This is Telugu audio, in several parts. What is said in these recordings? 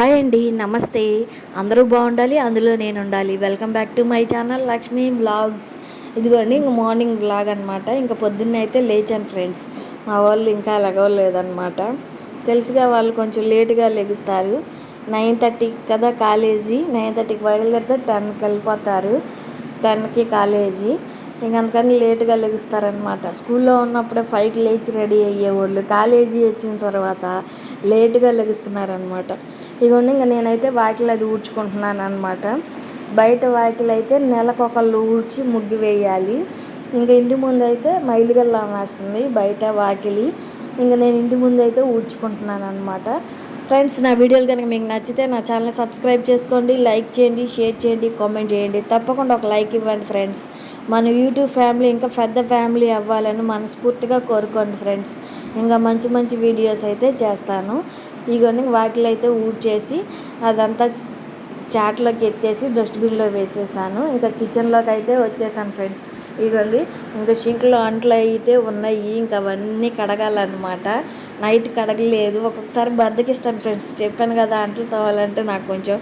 హాయ్ అండి నమస్తే. అందరూ బాగుండాలి అందులో నేను ఉండాలి. Welcome back to my channel Lakshmi blogs ఇదిగోండి ఇంక మార్నింగ్ బ్లాగ్ అనమాట ఇంకా పొద్దున్న అయితే లేచాను ఫ్రెండ్స్ మా వాళ్ళు ఇంకా లెగవలేదన్నమాట తెలుసుగా వాళ్ళు కొంచెం లేటుగా లెగుస్తారు. నైన్ థర్టీకి కదా కాలేజీ. నైన్ థర్టీకి బయలుదేరితే టెన్కి వెళ్ళిపోతారు. టెన్కి కాలేజీ. ఇంక అందుకని లేటుగా లెగుస్తారనమాట స్కూల్లో ఉన్నప్పుడే ఫైవ్కి లేచి రెడీ అయ్యేవాళ్ళు. కాలేజీ వచ్చిన తర్వాత లేటుగా లెగుస్తున్నారనమాట ఇదిగోండి ఇంకా నేనైతే వాకిలు అది ఊడ్చుకుంటున్నాను అనమాట బయట వాకిలు అయితే నెలకొకళ్ళు ఊడ్చి ముగ్గు వేయాలి. ఇంకా ఇంటి ముందు అయితే మైలుగల్లా వేస్తుంది బయట వాకిలి. ఇంకా నేను ఇంటి ముందు అయితే ఊడ్చుకుంటున్నాను అనమాట ఫ్రెండ్స్ నా వీడియోలు కనుక మీకు నచ్చితే నా ఛానల్ సబ్స్క్రైబ్ చేసుకోండి లైక్ చేయండి షేర్ చేయండి కామెంట్ చేయండి. తప్పకుండా ఒక లైక్ ఇవ్వండి ఫ్రెండ్స్. మన యూట్యూబ్ ఫ్యామిలీ ఇంకా పెద్ద ఫ్యామిలీ అవ్వాలని మనస్ఫూర్తిగా కోరుకోండి ఫ్రెండ్స్. ఇంకా మంచి మంచి వీడియోస్ అయితే చేస్తాను. ఇగోని వాటిలో అయితే ఊడ్చేసి అదంతా చాట్లోకి ఎత్తేసి డస్ట్బిన్లో వేసేసాను. ఇంకా కిచెన్లోకి అయితే వచ్చేసాను ఫ్రెండ్స్. ఇగోండి ఇంకా షింక్లో అంట్లు అయితే ఉన్నాయి. ఇంకా అవన్నీ కడగాలన్నమాట. నైట్ కడగలేదు. ఒక్కొక్కసారి బద్దకిస్తాను ఫ్రెండ్స్. చెప్పాను కదా అంట్లు తోవాలంటే నాకు కొంచెం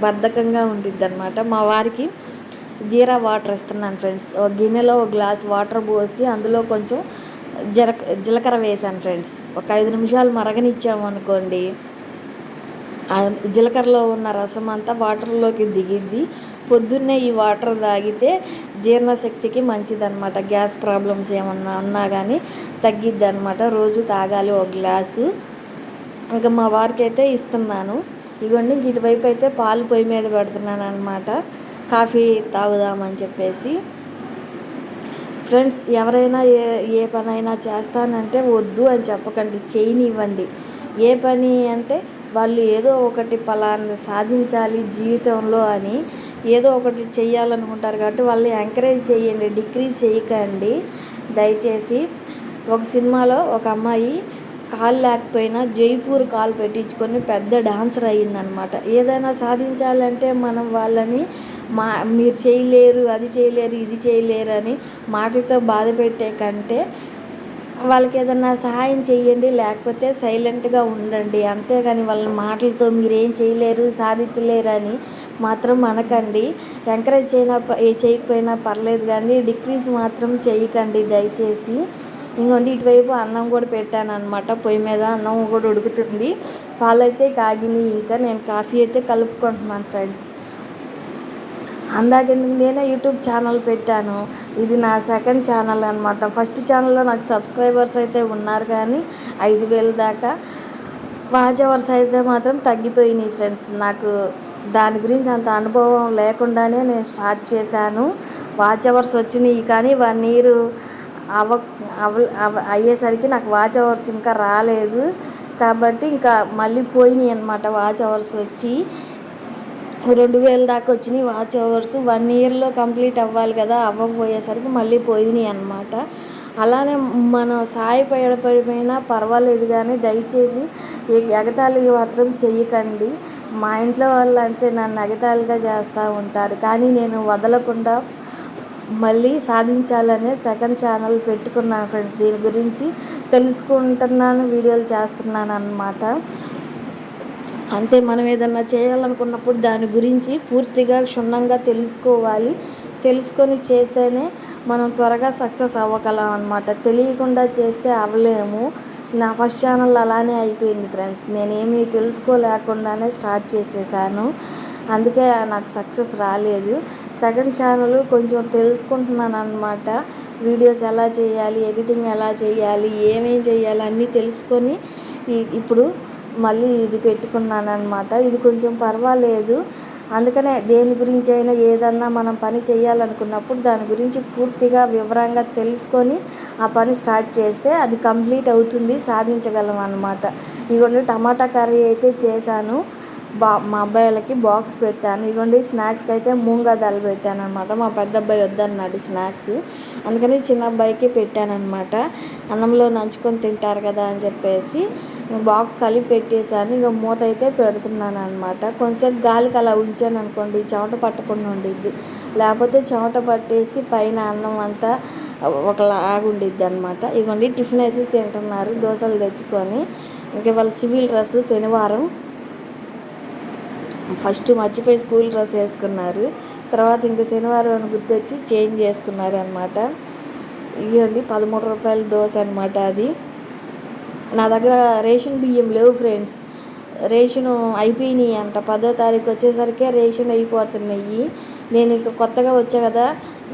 బద్ధకంగా ఉంటుంది అనమాట మా వారికి జీరా వాటర్ ఇస్తున్నాను ఫ్రెండ్స్. ఒక గిన్నెలో ఒక గ్లాస్ వాటర్ పోసి అందులో కొంచెం జీలక జీలకర్ర వేసాను ఫ్రెండ్స్. ఒక ఐదు నిమిషాలు మరగనిచ్చాము అనుకోండి జీలకర్రలో ఉన్న రసం అంతా వాటర్లోకి దిగిద్ది. పొద్దున్నే ఈ వాటర్ తాగితే జీర్ణశక్తికి మంచిదన్నమాట. గ్యాస్ ప్రాబ్లమ్స్ ఏమన్నా ఉన్నా కానీ తగ్గిద్ది అనమాట రోజు తాగాలి ఒక గ్లాసు. ఇంకా మా వారికి అయితే ఇస్తున్నాను. ఇగోండి ఇటువైపు అయితే పాలు పొయ్యి మీద పెడుతున్నాను అనమాట కాఫీ తాగుదామని చెప్పేసి. ఫ్రెండ్స్ ఎవరైనా ఏ ఏ పనైనా చేస్తానంటే వద్దు అని చెప్పకండి చేయనివ్వండి. ఏ పని అంటే వాళ్ళు ఏదో ఒకటి పలానా సాధించాలి జీవితంలో అని ఏదో ఒకటి చేయాలనుకుంటారు కాబట్టి వాళ్ళని ఎంకరేజ్ చేయండి డిక్రీజ్ చేయకండి. దయచేసి ఒక సినిమాలో ఒక అమ్మాయి కాలు లేకపోయినా జైపూర్ కాలు పెట్టించుకొని పెద్ద డాన్సర్ అయ్యిందనమాట. ఏదైనా సాధించాలంటే మనం వాళ్ళని మా మీరు చేయలేరు అది చేయలేరు ఇది చేయలేరు అని మాటలతో బాధ పెట్టే కంటే వాళ్ళకి ఏదన్నా సహాయం చేయండి లేకపోతే సైలెంట్గా ఉండండి. అంతేగాని వాళ్ళ మాటలతో మీరేం చేయలేరు సాధించలేరు అని మాత్రం అనకండి. ఎంకరేజ్ చేయన చేయకపోయినా పర్లేదు కానీ డిక్రీజ్ మాత్రం చేయకండి దయచేసి. ఇంకోండి ఇటువైపు అన్నం కూడా పెట్టాను అనమాట పొయ్యి మీద అన్నం కూడా ఉడుకుతుంది. పాలైతే కాగినాయి ఇంకా. నేను కాఫీ అయితే కలుపుకుంటున్నాను ఫ్రెండ్స్. అందాకెందుకు నేనే యూట్యూబ్ ఛానల్ పెట్టాను. ఇది నా సెకండ్ ఛానల్ అనమాట ఫస్ట్ ఛానల్లో నాకు సబ్స్క్రైబర్స్ అయితే ఉన్నారు కానీ ఐదు వేల దాకా. వాచ్ అవర్స్ అయితే మాత్రం తగ్గిపోయినాయి ఫ్రెండ్స్. నాకు దాని గురించి అంత అనుభవం లేకుండానే నేను స్టార్ట్ చేశాను. వాచ్ అవర్స్ వచ్చినాయి కానీ వన్ ఇయర్ అవ అవ అయ్యేసరికి నాకు వాచ్ అవర్స్ ఇంకా రాలేదు. కాబట్టి ఇంకా మళ్ళీ పోయినాయి అనమాట వాచ్ అవర్స్ వచ్చి. రెండు వేల దాకా వచ్చినాయి వాచ్ అవర్స్. వన్ ఇయర్లో కంప్లీట్ అవ్వాలి కదా అవ్వకపోయేసరికి మళ్ళీ పోయినాయి అనమాట అలానే మనం సాయపడిపోయినా పర్వాలేదు కానీ దయచేసి ఎగతాళి మాత్రం చెయ్యకండి. మా ఇంట్లో వాళ్ళు అంతే నన్ను ఎగతాళిగా చేస్తూ ఉంటారు. కానీ నేను వదలకుండా మళ్ళీ సాధించాలనే సెకండ్ ఛానల్ పెట్టుకున్నాను ఫ్రెండ్స్ దీని గురించి తెలుసుకుంటున్నాను వీడియోలు చేస్తున్నాను అన్నమాట. అంటే మనం ఏదన్నా చేయాలనుకున్నప్పుడు దాని గురించి పూర్తిగా క్షుణ్ణంగా తెలుసుకోవాలి. తెలుసుకొని చేస్తేనే మనం త్వరగా సక్సెస్ అవ్వగలం అనమాట తెలియకుండా చేస్తే అవ్వలేము. నా ఫస్ట్ ఛానల్ అలానే అయిపోయింది ఫ్రెండ్స్ నేనేమీ తెలుసుకోలేకుండానే స్టార్ట్ చేసేసాను. అందుకే నాకు సక్సెస్ రాలేదు. సెకండ్ ఛానల్ కొంచెం తెలుసుకుంటున్నాను అనమాట వీడియోస్ ఎలా చేయాలి ఎడిటింగ్ ఎలా చేయాలి ఏమేం చేయాలి అన్నీ తెలుసుకొని ఇప్పుడు మళ్ళీ ఇది పెట్టుకున్నాను అనమాట ఇది కొంచెం పర్వాలేదు. అందుకనే దేని గురించి అయినా ఏదన్నా మనం పని చేయాలనుకున్నప్పుడు దాని గురించి పూర్తిగా వివరంగా తెలుసుకొని ఆ పని స్టార్ట్ చేస్తే అది కంప్లీట్ అవుతుంది సాధించగలం అనమాట ఇవన్నీ టమాటా కర్రీ అయితే చేశాను. బా మా అబ్బాయిలకి బాక్స్ పెట్టాను. ఇదిగోండి స్నాక్స్కి అయితే మూంగాదాలు దళ పెట్టాను అనమాట మా పెద్ద అబ్బాయి వద్దన్నాడు స్నాక్స్. అందుకని చిన్న అబ్బాయికి పెట్టానమాట అన్నంలో నంచుకొని తింటారు కదా అని చెప్పేసి బాక్స్ కలిపి పెట్టేశాను. ఇంకా మూత అయితే పెడుతున్నాను అనమాట కొంచెంసేపు గాలికి అలా ఉంచాను అనుకోండి చెమట పట్టకుండా ఉండిద్ది. లేకపోతే చెమట పట్టేసి పైన అన్నం అంతా ఒకలాగా ఉండిద్ది అనమాట ఇగోండి టిఫిన్ అయితే తింటున్నారు. దోశలు తెచ్చుకొని. ఇంకా వాళ్ళ సివిల్ డ్రెస్ శనివారం ఫస్ట్ మర్చిపోయి స్కూల్ డ్రెస్ వేసుకున్నారు. తర్వాత ఇంక శనివారం అని గుర్తొచ్చి చేంజ్ చేసుకున్నారు అనమాట ఇవ్వండి పదమూడు రూపాయల దోశ అనమాట అది. నా దగ్గర రేషన్ బియ్యం లేవు ఫ్రెండ్స్. రేషను అయిపోయినాయి అంట. పదో తారీఖు వచ్చేసరికి రేషన్ అయిపోతున్నాయి. నేను ఇక్కడ కొత్తగా వచ్చా కదా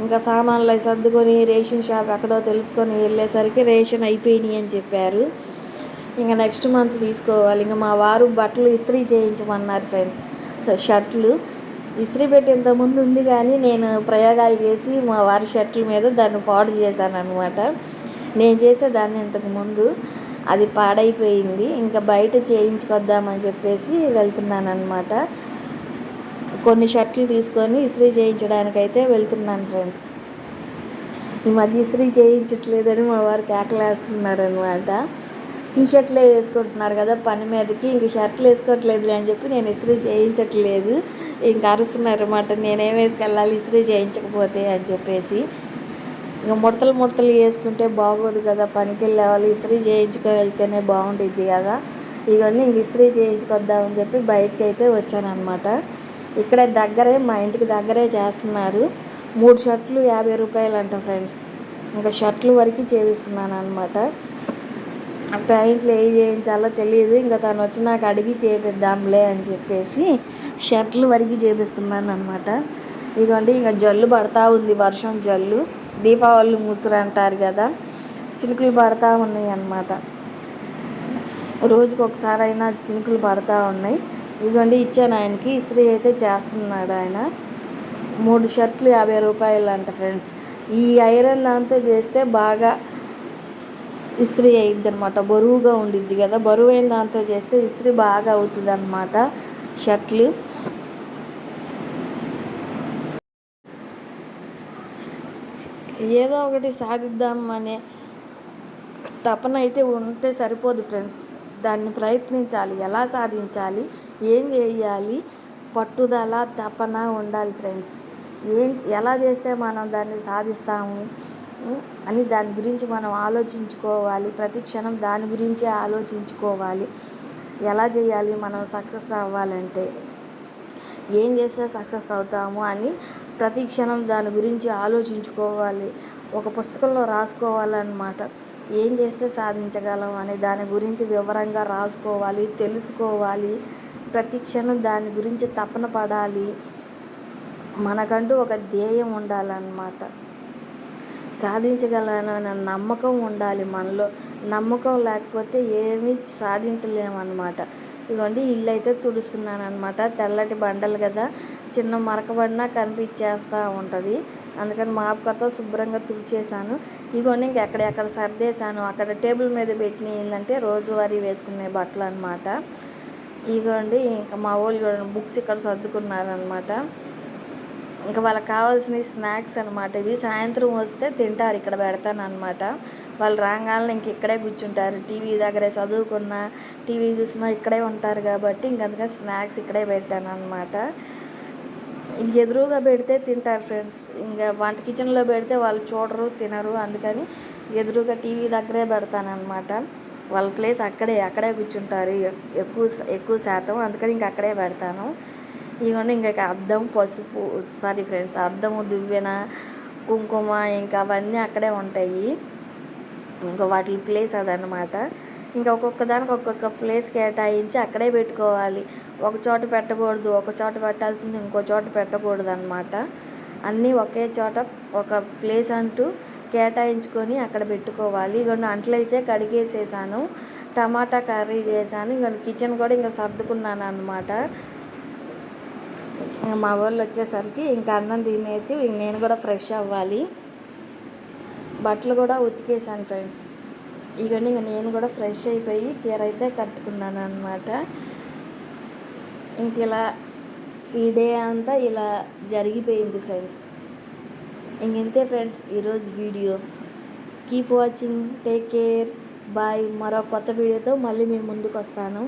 ఇంకా సామాన్లు అవి సర్దుకొని రేషన్ షాప్ ఎక్కడో తెలుసుకొని వెళ్ళేసరికి రేషన్ అయిపోయినాయి అని చెప్పారు. ఇంకా నెక్స్ట్ మంత్ తీసుకోవాలి. ఇంకా మా వారు బట్టలు ఇస్త్రీ చేయించమన్నారు ఫ్రెండ్స్. షర్ట్లు. ఇస్త్రీ పెట్టేంత ముందు ఉంది కానీ నేను ప్రయోగాలు చేసి మా వారి షర్ట్ల మీద దాన్ని పాడు చేశాను అనమాట నేను చేసే దాన్ని ఇంతకు ముందు అది పాడైపోయింది. ఇంకా బయట చేయించుకొద్దామని చెప్పేసి వెళ్తున్నాను అనమాట కొన్ని షర్ట్లు తీసుకొని ఇస్త్రీ చేయించడానికైతే వెళ్తున్నాను ఫ్రెండ్స్. ఈ మధ్య ఇస్త్రీ చేయించట్లేదని మా వారు కేకలేస్తున్నారనమాట టీ షర్ట్లే వేసుకుంటున్నారు కదా పని మీదకి ఇంక షర్ట్లు వేసుకోవట్లేదులే అని చెప్పి నేను ఇస్త్రీ చేయించట్లేదు. ఇంక అరుస్తున్నారు అన్నమాట నేనేం వేసుకెళ్ళాలి ఇస్త్రీ చేయించకపోతే అని చెప్పేసి. ఇంకా ముడతలు ముడతలు వేసుకుంటే బాగోదు కదా పనికి వెళ్ళేవాళ్ళు ఇస్త్రీ చేయించుకొని వెళ్తేనే బాగుండిద్ది కదా. ఇవన్నీ ఇంక ఇస్త్రీ చేయించుకొద్దామని చెప్పి బయటకి అయితే వచ్చానమాట ఇక్కడ దగ్గరే మా ఇంటికి దగ్గరే చేస్తున్నారు. మూడు షర్ట్లు యాభై రూపాయలు అంట ఫ్రెండ్స్. ఇంకా షర్ట్లు వరకు చేపిస్తున్నాను అనమాట ప్యాంట్లు ఏ చేయించాలో తెలియదు. ఇంకా తను వచ్చి నాకు అడిగి చేపిద్దాంలే అని చెప్పేసి షర్ట్లు వరకు చేపిస్తున్నాను అనమాట ఇదిగోండి ఇంకా జల్లు పడతా ఉంది వర్షం జల్లు. దీపావళి ముసురు అంటారు కదా చినుకులు పడతా ఉన్నాయి అన్నమాట. రోజుకి ఒకసారి అయినా చినుకులు పడతా ఉన్నాయి. ఇదిగోండి ఇచ్చాను ఆయనకి. ఇస్త్రీ అయితే చేస్తున్నాడు ఆయన. మూడు షర్ట్లు యాభై రూపాయలు అంట ఫ్రెండ్స్. ఈ ఐరన్ దాంతో చేస్తే బాగా ఇస్త్రీ అయ్యిద్ది అనమాట బరువుగా ఉండిద్ది కదా. బరువైన దాంతో చేస్తే ఇస్త్రీ బాగా అవుతుంది అనమాట షర్ట్లు ఏదో ఒకటి సాధిద్దాం అనే తపన అయితే ఉంటే సరిపోదు ఫ్రెండ్స్. దాన్ని ప్రయత్నించాలి. ఎలా సాధించాలి? ఏం చేయాలి? పట్టుదల తపన ఉండాలి ఫ్రెండ్స్. ఏం ఎలా చేస్తే మనం దాన్ని సాధిస్తాము? అని దాని గురించి మనం ఆలోచించుకోవాలి. ప్రతి క్షణం దాని గురించే ఆలోచించుకోవాలి. ఎలా చేయాలి? మనం సక్సెస్ అవ్వాలంటే ఏం చేస్తే సక్సెస్ అవుతాము అని ప్రతి క్షణం దాని గురించి ఆలోచించుకోవాలి. ఒక పుస్తకంలో రాసుకోవాలన్నమాట. ఏం చేస్తే సాధించగలం అనే దాని గురించి వివరంగా రాసుకోవాలి తెలుసుకోవాలి. ప్రతి క్షణం దాని గురించి తపన పడాలి. మనకంటూ ఒక ధ్యేయం ఉండాలన్నమాట. సాధించగలను అనే నమ్మకం ఉండాలి మనలో. నమ్మకం లేకపోతే ఏమీ సాధించలేమన్నమాట. ఇదిగోండి ఇల్లు అయితే తుడుస్తున్నాను అనమాట తెల్లటి బండలు కదా చిన్న మరకబడినా కనిపించేస్తూ ఉంటుంది. అందుకని మాపుకతో శుభ్రంగా తుడిచేసాను ఇదిగోండి ఇంకెక్కడెక్కడ సర్దేశాను అక్కడ టేబుల్ మీద పెట్టిన ఏంటంటే రోజువారీ వేసుకునే బట్టలు అనమాట ఇదిగోండి ఇంకా మా వాళ్ళు బుక్స్ ఇక్కడ సర్దుకున్నారనమాట ఇంకా వాళ్ళకి కావాల్సిన స్నాక్స్ అనమాట ఇవి సాయంత్రం వస్తే తింటారు ఇక్కడ పెడతాను అనమాట వాళ్ళు రాగాలని ఇంక ఇక్కడే కూర్చుంటారు. టీవీ దగ్గరే చదువుకున్న టీవీ చూసినా ఇక్కడే ఉంటారు కాబట్టి ఇంక స్నాక్స్ ఇక్కడే పెట్టాను అనమాట ఇంక ఎదురుగా పెడితే తింటారు ఫ్రెండ్స్. ఇంకా వంట కిచెన్లో పెడితే వాళ్ళు చూడరు తినరు. అందుకని ఎదురుగా టీవీ దగ్గరే పెడతానమాట వాళ్ళ ప్లేస్ అక్కడే అక్కడే కూర్చుంటారు. ఎక్కువ ఎక్కువ శాతం. అందుకని ఇంక అక్కడే పెడతాను. ఇవన్నీ ఇంకా అద్దం పసుపు సారీ ఫ్రెండ్స్ అద్దము దువ్వెన కుంకుమ ఇంకా అవన్నీ అక్కడే ఉంటాయి. ఇంకా వాటి ప్లేస్ అదనమాట ఇంకా ఒక్కొక్క దానికి ఒక్కొక్క ప్లేస్ కేటాయించి అక్కడే పెట్టుకోవాలి. ఒక చోట పెట్టకూడదు ఒక చోట పెట్టాల్సింది ఇంకో చోట పెట్టకూడదు అనమాట అన్నీ ఒకే చోట ఒక ప్లేస్ అంటూ కేటాయించుకొని అక్కడ పెట్టుకోవాలి. ఇక అంట్లయితే కడిగేసేసాను టమాటా కర్రీ చేశాను. ఇంకా కిచెన్ కూడా ఇంకా సర్దుకున్నాను అనమాట మా వాళ్ళు వచ్చేసరికి ఇంకా అన్నం తినేసి నేను కూడా ఫ్రెష్ అవ్వాలి. బట్టలు కూడా ఉతికేసాను ఫ్రెండ్స్. ఇక ఇంకా నేను కూడా ఫ్రెష్ అయిపోయి చీర అయితే కట్టుకున్నాను అనమాట ఇంక ఇలా ఈ డే అంతా ఇలా జరిగిపోయింది ఫ్రెండ్స్. ఇంతే ఫ్రెండ్స్ ఈరోజు video. Keep watching take care bye. మరో కొత్త వీడియోతో మళ్ళీ మీ ముందుకు వస్తాను.